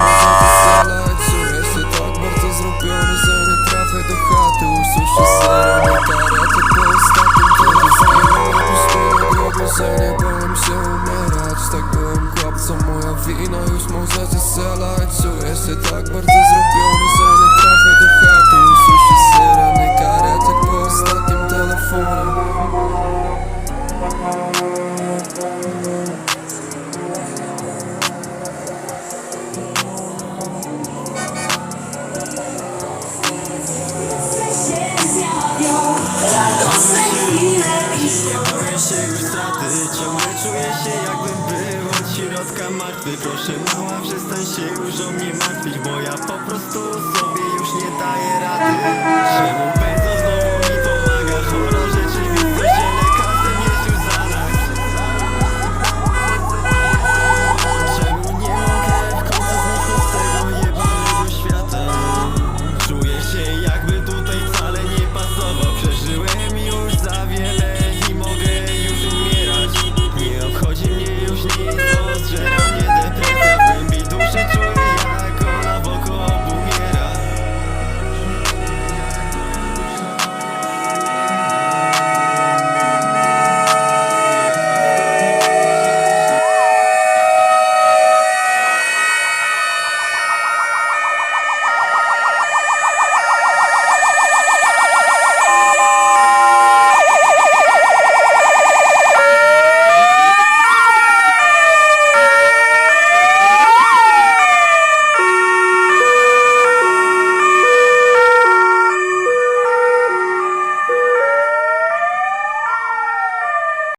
Nie można wysalać Co jestem tak bardzo zrobiony, że nie trafię do chaty Usłyszę serio notarety po ostatnim tonie Znajomego pustego grobu, że nie bałem się umierać Tak byłem chłopcą, moja wina, już możecie strzelać Boję się już straty Ciągle czuję się jakbym był od środka martwy. Proszę mała przestań się już o mnie martwić Bo ja po prostu